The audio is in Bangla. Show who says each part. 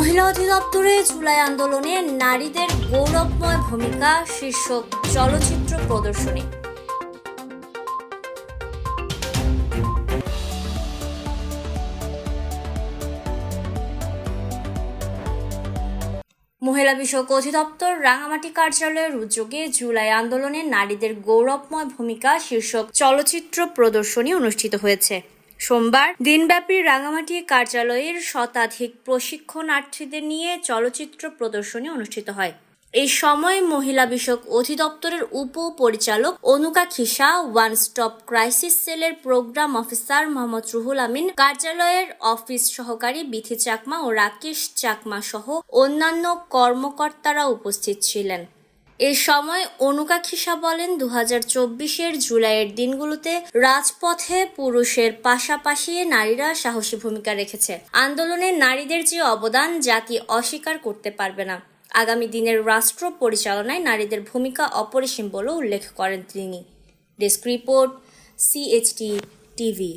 Speaker 1: মহিলা অধিদপ্তরে জুলাই আন্দোলনে নারীদের গৌরবময় ভূমিকা শীর্ষক চলচ্চিত্র প্রদর্শনী। মহিলা বিষয়ক অধিদপ্তর রাঙামাটি কার্যালয়ের উদ্যোগে জুলাই আন্দোলনে নারীদের গৌরবময় ভূমিকা শীর্ষক চলচ্চিত্র প্রদর্শনী অনুষ্ঠিত হয়েছে। সোমবার দিনব্যাপী রাঙামাটি কার্যালয়ের শতাধিক প্রশিক্ষণার্থীদের নিয়ে চলচ্চিত্র প্রদর্শনী অনুষ্ঠিত হয়। এই সময় মহিলা বিষয়ক অধিদপ্তরের উপ পরিচালক Anuka Khisa, one stop crisis সেলের প্রোগ্রাম অফিসার মোহাম্মদ রুহুল আমিন, কার্যালয়ের অফিস সহকারী বিথি চাকমা ও রাকেশ চাকমা সহ অন্যান্য কর্মকর্তারা উপস্থিত ছিলেন। এ সময় অনুকা খিসা বলেন দু হাজার চব্বিশের জুলাইয়ের দিনগুলোতে রাজপথে পুরুষের পাশাপাশি নারীরা সাহসী ভূমিকা রেখেছে। আন্দোলনে নারীদের যে অবদান জাতি অস্বীকার করতে পারবে না। আগামী দিনের রাষ্ট্র পরিচালনায় নারীদের ভূমিকা অপরিসীম বলেও উল্লেখ করেন তিনি। Desk report, CHT TV.